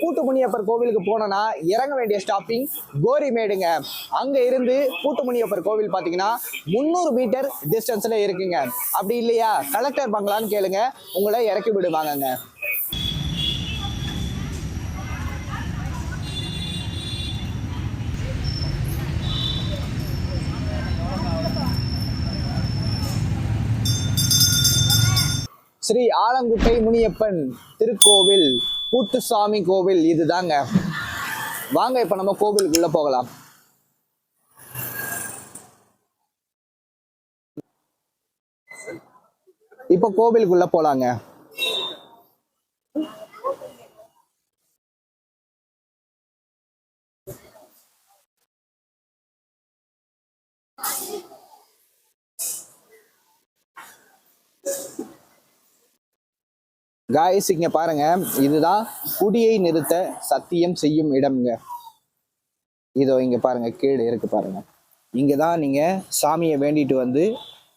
பூட்டு முனியப்பர் கோவிலுக்கு போனோம்னா இறங்க வேண்டிய ஸ்டாப்பிங் கோரிமேடுங்க. அங்க இருந்து பூட்டு முனியப்பர் கோவில் பாத்தீங்கன்னா முந்நூறு மீட்டர் டிஸ்டன்ஸ்ல இருக்குங்க. அப்படி இல்லையா? கலெக்டர் பங்களான்னு கேளுங்க. உங்களை இறக்கி விடுவாங்கங்க. ஸ்ரீ ஆலங்குட்டை முனியப்பன் திருக்கோவில். பூட்டுசாமி கோவில் இதுதாங்க. வாங்க இப்போ நம்ம கோவிலுக்குள்ளே போகலாம். இப்போ கோவிலுக்குள்ளே போகலாங்க காய்ஸ் இங்க பாருங்க. இதுதான் குடியை நிறுத்த சத்தியம் செய்யும் இடம்ங்க. இதோ இங்க பாருங்க. கீழே இருக்கு பாருங்க. இங்க தான் நீங்க சாமியை வேண்டிட்டு வந்து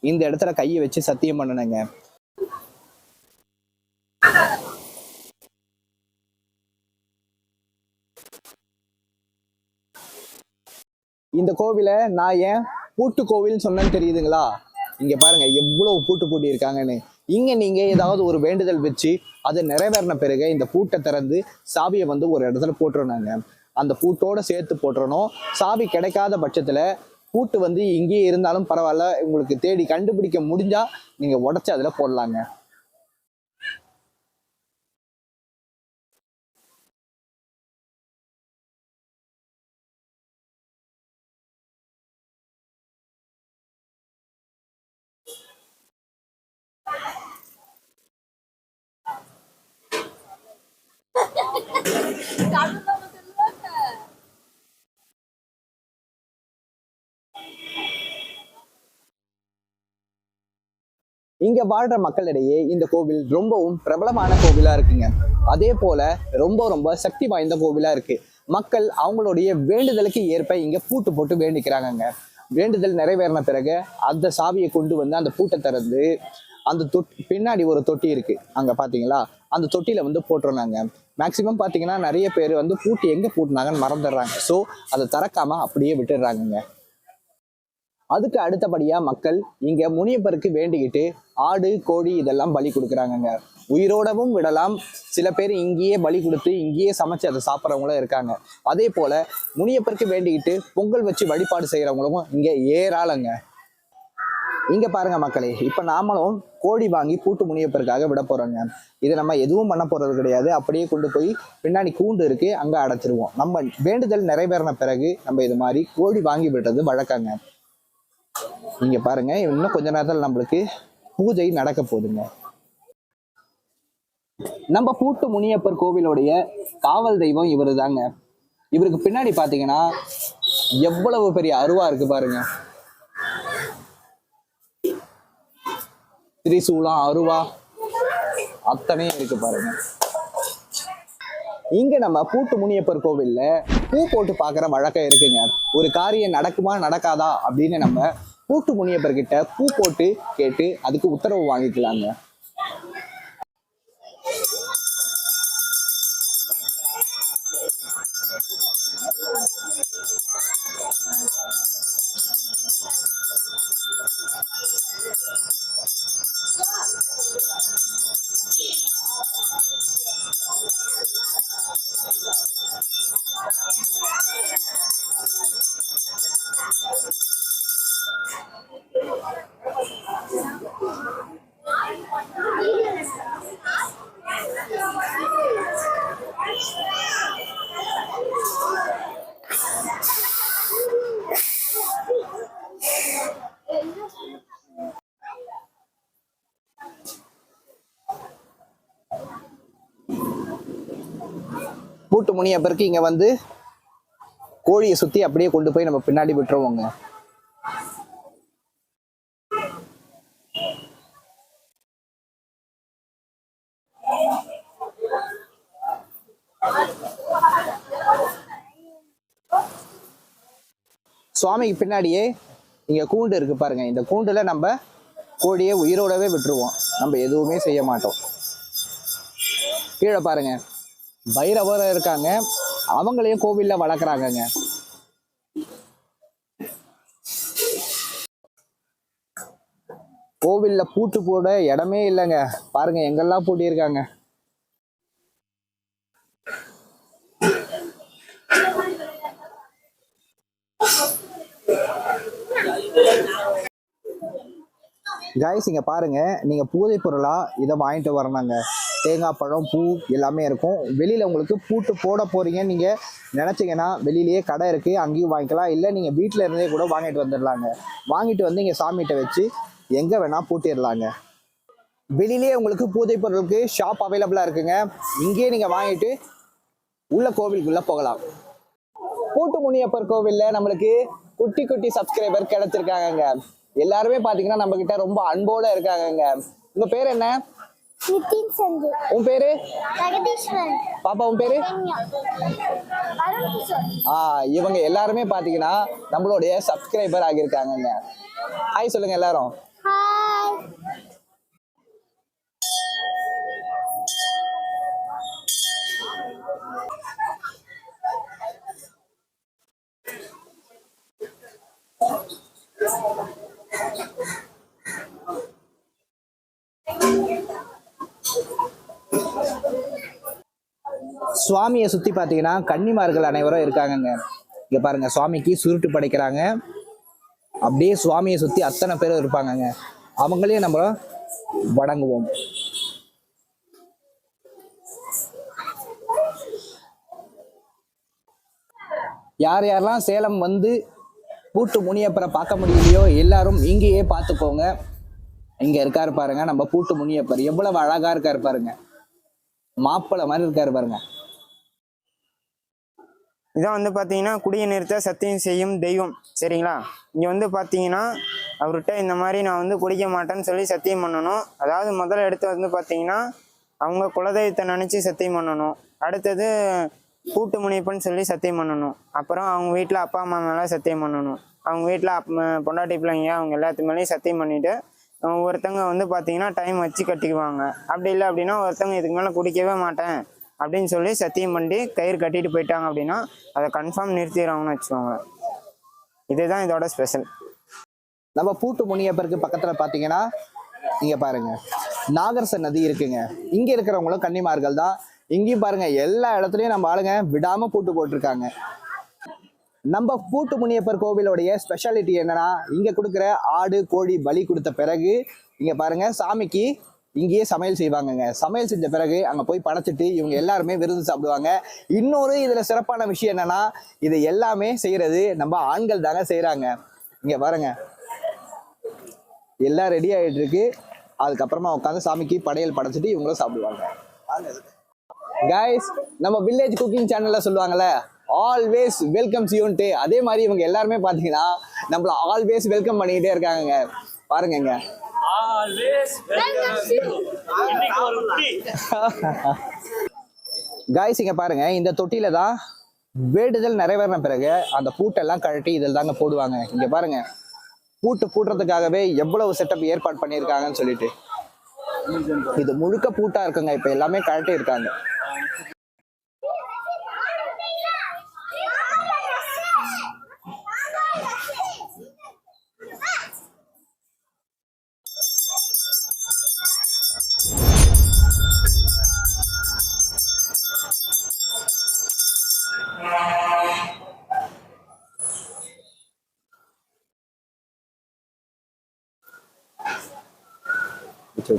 இந்த இடத்துல கையை வச்சு சத்தியம் பண்ணணுங்க. இந்த கோவிலை நான் ஏன் பூட்டு கோவில்னு சொன்னேன்னு தெரியுதுங்களா? இங்க பாருங்க எவ்வளவு பூட்டு பூட்டி இருக்காங்கன்னு இங்கே நீங்கள் ஏதாவது ஒரு வேண்டுதல் வச்சு அதை நிறைவேறின பிறகு இந்த பூட்டை திறந்து சாவியை வந்து ஒரு இடத்துல போட்டுருணாங்க அந்த பூட்டோட சேர்த்து போட்டுறணும். சாவி கிடைக்காத பட்சத்தில் பூட்டு வந்து இங்கேயே இருந்தாலும் பரவாயில்ல. உங்களுக்கு தேடி கண்டுபிடிக்க முடிஞ்சால் நீங்கள் உடச்சி அதில் போடலாங்க. இங்க வாழ்ற மக்களிடையே இந்த கோவில் ரொம்பவும் பிரபலமான கோவிலா இருக்குங்க. அதே போல ரொம்ப ரொம்ப சக்தி வாய்ந்த கோவிலா இருக்கு. மக்கள் அவங்களுடைய வேண்டுதலுக்கு ஏற்ப இங்க பூட்டு போட்டு வேண்டிக்கிறாங்கங்க. வேண்டுதல் நிறைவேறின பிறகு அந்த சாவியை கொண்டு வந்து அந்த பூட்டை திறந்து அந்த தொட் பின்னாடி ஒரு தொட்டி இருக்கு. அங்க பாத்தீங்களா? அந்த தொட்டியில வந்து போட்டுருந்தாங்க. மேக்சிமம் பார்த்தீங்கன்னா நிறைய பேர் வந்து பூட்டு எங்கே பூட்டினாங்கன்னு மறந்துடுறாங்க. ஸோ அதை திறக்காம அப்படியே விட்டுடுறாங்கங்க. அதுக்கு அடுத்தபடியாக மக்கள் இங்கே முனியப்பருக்கு வேண்டிக்கிட்டு ஆடு கோழி இதெல்லாம் பலி கொடுக்குறாங்கங்க. உயிரோடவும் விடலாம். சில பேர் இங்கேயே பலி கொடுத்து இங்கேயே சமைச்சு அதை சாப்பிட்றவங்களும் இருக்காங்க. அதே போல் முனியப்பருக்கு வேண்டிக்கிட்டு பொங்கல் வச்சு வழிபாடு செய்கிறவங்களும் இங்கே ஏராளங்க. இங்கே பாருங்கள் மக்களே இப்போ நாமளும் கோழி வாங்கி பூட்டு முனியப்பருக்காக விட போகிறோங்க இதை நம்ம எதுவும் பண்ண போகிறது கிடையாது. அப்படியே கொண்டு போய் பின்னாடி கூண்டு இருக்குது அங்கே அடைச்சிருவோம். நம்ம வேண்டுதல் நிறைவேறின பிறகு நம்ம இது மாதிரி கோழி வாங்கி விடுறது வழக்கங்க. நீங்கள் பாருங்கள் இன்னும் கொஞ்ச நேரத்தில் நம்மளுக்கு பூஜை நடக்க போகுதுங்க. நம்ம பூட்டு முனியப்பர் கோவிலுடைய காவல் தெய்வம் இவரு தாங்க இவருக்கு பின்னாடி பாத்தீங்கன்னா எவ்வளவு பெரிய அருவா இருக்கு பாருங்க. திரிசூலம் அருவா அத்தனையும் இருக்கு பாருங்க. இங்க நம்ம பூட்டு முனியப்பர் கோவில்ல பூ போட்டு பார்க்குற வழக்கம் இருக்குங்க. ஒரு காரியம் நடக்குமா நடக்காதா அப்படின்னு நம்ம கூட்டு முனியப்பர்கிட்ட பூ போட்டு கேட்டு அதுக்கு உத்தரவு வாங்கிக்கலாங்க. பூட்டு பிறகு இங்கே வந்து கோழியை சுற்றி அப்படியே கொண்டு போய் நம்ம பின்னாடி விட்டுருவோங்க. சுவாமிக்கு பின்னாடியே இங்கே கூண்டு இருக்கு பாருங்க. இந்த கூண்டுல நம்ம கோழியை உயிரோடவே விட்டுருவோம். நம்ம எதுவுமே செய்ய மாட்டோம். கீழே பாருங்க. பைரவர் இருக்காங்க. அவங்களையும் கோவில்ல வளர்க்குறாங்கங்க. கோவில்ல பூட்டு போட இடமே இல்லைங்க. பாருங்க எங்கெல்லாம் பூட்டியிருக்காங்க. கைஸ் இங்க பாருங்க. நீங்க பூஜை பொருளா இதை வாங்கிட்டு வரணுங்க. தேங்காய் பழம் பூ எல்லாமே இருக்கும். வெளியில் உங்களுக்கு பூட்டு போட போகிறீங்கன்னு நீங்கள் நினச்சிங்கன்னா வெளியிலேயே கடை இருக்குது அங்கேயும் வாங்கிக்கலாம். இல்லை நீங்கள் வீட்டில் இருந்தே கூட வாங்கிட்டு வந்துடலாங்க. வாங்கிட்டு வந்து இங்கே சாமிகிட்ட வச்சு எங்கே வேணால் பூட்டிடலாங்க. வெளியிலேயே உங்களுக்கு பூஜை பொருளுக்கு ஷாப் அவைலபிளாக இருக்குங்க. இங்கேயே நீங்கள் வாங்கிட்டு உள்ள கோவிலுக்குள்ளே போகலாம். கூட்டு முனியப்பர் கோவில்ல நம்மளுக்கு குட்டி குட்டி சப்ஸ்கிரைபர் கிடச்சிருக்காங்கங்க. எல்லாருமே பாத்தீங்கன்னா நம்ம கிட்ட ரொம்ப அன்போட இருக்காங்கங்க. உங்க பேர் என்ன? நிதின் சந்து. உன் பேரு? ஜெகதீஸ்வரன் பாப்பா உன் பேரு? ஆ இவங்க எல்லாருமே பாத்தீங்கன்னா நம்மளுடைய சப்ஸ்கிரைபர் ஆகியிருக்காங்கங்க. ஹாய் சொல்லுங்க எல்லாரும். சுவாமியை சுற்றி பார்த்தீங்கன்னா கன்னிமார்கள் அனைவரும் இருக்காங்கங்க. இங்கே பாருங்க சுவாமிக்கு சுருட்டு படைக்கிறாங்க. அப்படியே சுவாமியை சுற்றி அத்தனை பேரும் இருப்பாங்கங்க. அவங்களையும் நம்ம வணங்குவோம். யார் யாரெல்லாம் சேலம் வந்து பூட்டு முனியப்பரை பார்க்க முடியலையோ எல்லாரும் இங்கேயே பார்த்துக்கோங்க. இங்கே இருக்காரு பாருங்க நம்ம பூட்டு முனியப்பர். எவ்வளவு அழகாக இருக்காரு பாருங்க. மாப்பிள்ளை மாதிரி இருக்காரு பாருங்க. இதான் வந்து பார்த்தீங்கன்னா குடியை நிறுத்த சத்தியம் செய்யும் தெய்வம். சரிங்களா? இங்கே வந்து பார்த்தீங்கன்னா அவர்கிட்ட இந்த மாதிரி நான் வந்து குடிக்க மாட்டேன்னு சொல்லி சத்தியம் பண்ணணும். அதாவது முதல்ல எடுத்து வந்து பார்த்தீங்கன்னா அவங்க குலதெய்வத்தை நினச்சி சத்தியம் பண்ணணும். அடுத்தது கூட்டு முனைப்புன்னு சொல்லி சத்தியம் பண்ணணும். அப்புறம் அவங்க வீட்டில் அப்பா அம்மா மேலே சத்தியம் பண்ணணும். அவங்க வீட்டில் அப் பொண்டாட்டி பிள்ளைங்க அவங்க எல்லாத்து மேலேயும் சத்தியம் பண்ணிவிட்டு ஒருத்தங்க வந்து பார்த்தீங்கன்னா டைம் வச்சு கட்டிக்குவாங்க. அப்படி இல்லை அப்படின்னா ஒருத்தங்க இதுக்கு மேலே குடிக்கவே மாட்டேன். அப்படின்னு சொல்லி சத்தியம் பண்ணி கயிறு கட்டிட்டு போயிட்டாங்க அப்படின்னா அதை கன்ஃபார்ம் நிறுத்திடுறாங்கன்னு வச்சுக்கோங்க. இதுதான் இதோட ஸ்பெஷல் நம்ம பூட்டு முனியப்பருக்கு பக்கத்துல பாத்தீங்கன்னா இங்க பாருங்க. நாகர்ச நதி இருக்குங்க. இங்க இருக்கிறவங்களும் கன்னிமார்கள் தான். இங்கேயும் பாருங்க எல்லா இடத்துலயும் நம்ம ஆளுங்க விடாம பூட்டு போட்டிருக்காங்க. நம்ம பூட்டு முனியப்பர் கோவிலோடைய ஸ்பெஷாலிட்டி என்னன்னா இங்க கொடுக்குற ஆடு கோழி பலி கொடுத்த பிறகு இங்க பாருங்க சாமிக்கு இங்கேயே சமையல் செய்வாங்கங்க. சமையல் செஞ்ச பிறகு அங்கே போய் படைச்சிட்டு இவங்க எல்லாருமே விருந்து சாப்பிடுவாங்க. இன்னொரு இதில் சிறப்பான விஷயம் என்னன்னா இது எல்லாமே செய்கிறது நம்ம ஆண்கள் தாங்க செய்கிறாங்க இங்கே பாருங்க. எல்லாம் ரெடி ஆகிட்டு இருக்கு. அதுக்கப்புறமா உட்காந்து சாமிக்கு படையல் படைச்சிட்டு இவங்களும் சாப்பிடுவாங்க. கைஸ் நம்ம வில்லேஜ் குக்கிங் சேனல்ல சொல்லுவாங்கல்ல ஆல்வேஸ் வெல்கம் சியூன்ட்டு அதே மாதிரி இவங்க எல்லாருமே பார்த்தீங்கன்னா நம்மள ஆல்வேஸ் வெல்கம் பண்ணிக்கிட்டே இருக்காங்க பாருங்கங்க. காய்ஸ் இங்க பாருங்க. இந்த தொட்டியில தான் வேண்டுதல் நிறைவேறின பிறகு அந்த பூட்டெல்லாம் கழட்டி இதில் தாங்க போடுவாங்க. இங்க பாருங்க. பூட்டு பூட்டுறதுக்காகவே எவ்வளவு செட்டப் ஏற்பாடு பண்ணியிருக்காங்கன்னு சொல்லிட்டு. இது முழுக்க பூட்டா இருக்குங்க. இப்ப எல்லாமே கழட்டி இருக்காங்க வச்சு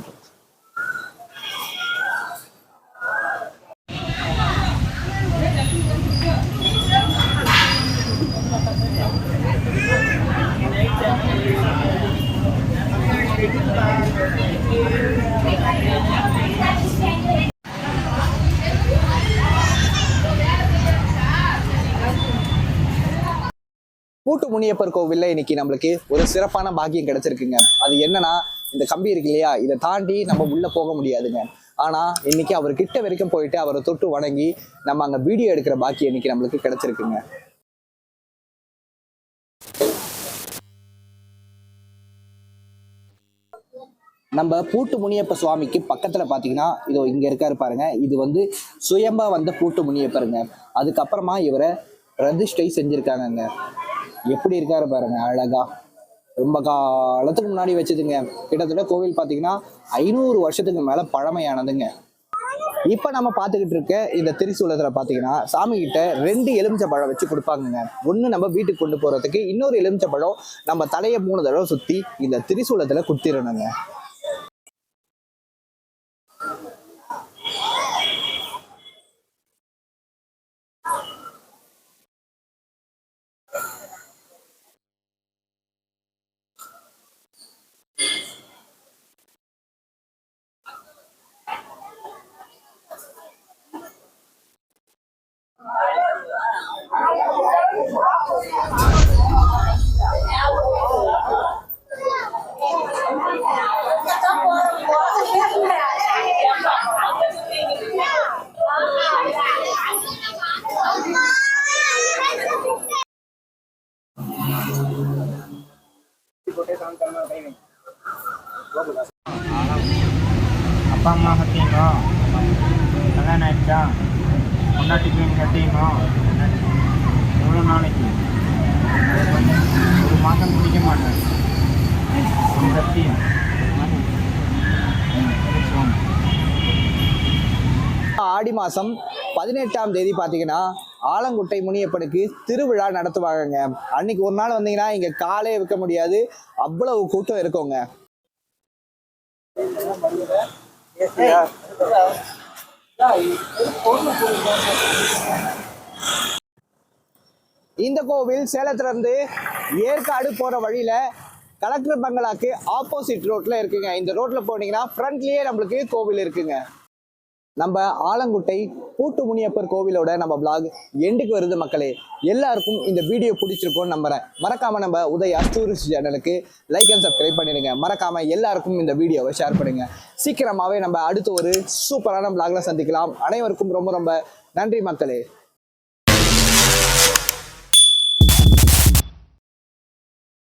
பூட்டு முனியப்பர் கோவில்ல இன்னைக்கு நம்மளுக்கு ஒரு சிறப்பான பாக்கியம் கிடைச்சிருக்குங்க. அது என்னன்னா இந்த கம்பி இருக்கு இல்லையா? இதை தாண்டி நம்ம உள்ளே போக முடியாதுங்க. ஆனா இன்னைக்கு அவர் கிட்ட வரைக்கும் போயிட்டு அவரை தொட்டு வணங்கி நம்ம அங்க வீடியோ எடுக்கிற பாக்கி இன்னைக்கு நம்மளுக்கு கிடைச்சிருக்குங்க. நம்ம பூட்டு முனியப்ப சுவாமிக்கு பக்கத்தில் பார்த்தீங்கன்னா இதோ இங்கே இருக்காரு பாருங்க. இது வந்து சுயம்பா வந்த பூட்டு முனியப்பருங்க. அதுக்கப்புறமா இவரை பிரதிஷ்டை செஞ்சுருக்காங்கங்க. எப்படி இருக்காரு பாருங்க அழகா. ரொம்ப காலத்துக்கு முன்னாடி வச்சதுங்க. கிட்டத்தட்ட கோவில் பார்த்தீங்கன்னா ஐநூறு வருஷத்துக்கு மேலே பழமையானதுங்க. இப்போ நம்ம பார்த்துக்கிட்டு இருக்க இந்த திரிசூலத்தில் பார்த்தீங்கன்னா சாமிக்கிட்ட ரெண்டு எலுமிச்சை பழம் வச்சு கொடுப்பாங்கங்க. ஒன்று நம்ம வீட்டுக்கு கொண்டு போகிறதுக்கு இன்னொரு எலுமிச்சை பழம் நம்ம தலையை மூணு தடவை சுற்றி இந்த திரிசூலத்தில் குத்திடணுங்க அப்பா அம்மா கட்டிக்கணும் கல்யாணம் ஆயிடுச்சா? பொண்டாட்டிக்கு நீ கட்டிக்கணும் எவ்வளோ நாளைக்கு? ஒரு மாதம் குடிக்க மாட்டேன். சத்தியம் ஆடி மாதம் பதினெட்டாம் தேதி பார்த்தீங்கன்னா ஆலங்குட்டை முனியப்பனுக்கு திருவிழா நடத்துவாங்கங்க. அன்னைக்கு ஒரு நாள் வந்தீங்கன்னா இங்கே காலே வைக்க முடியாது. அவ்வளவு கூட்டம் இருக்குங்க. இந்த கோவில் சேலத்துல இருந்து ஏற்காடு போற வழியில கலெக்டர் பங்களாக்கு ஆப்போசிட் ரோட்ல இருக்குங்க. இந்த ரோட்ல போனீங்கன்னா ஃப்ரண்ட்லயே நம்மளுக்கு கோவில் இருக்குங்க. நம்ம ஆலங்குட்டை பூட்டு முனியப்பர் கோவிலோட நம்ம பிளாக் எண்டுக்கு வருது மக்களே. எல்லாருக்கும் இந்த வீடியோ பிடிச்சிருக்கோன்னு நம்புறேன். மறக்காம நம்ம உதயா டூரிஸ்ட் சேனலுக்கு லைக் அண்ட் சப்ஸ்கிரைப் பண்ணிடுங்க. மறக்காம எல்லாருக்கும் இந்த வீடியோவை ஷேர் பண்ணுங்க. சீக்கிரமாவே நம்ம அடுத்து ஒரு சூப்பரான பிளாக்ல சந்திக்கலாம். அனைவருக்கும் ரொம்ப ரொம்ப நன்றி மக்களே.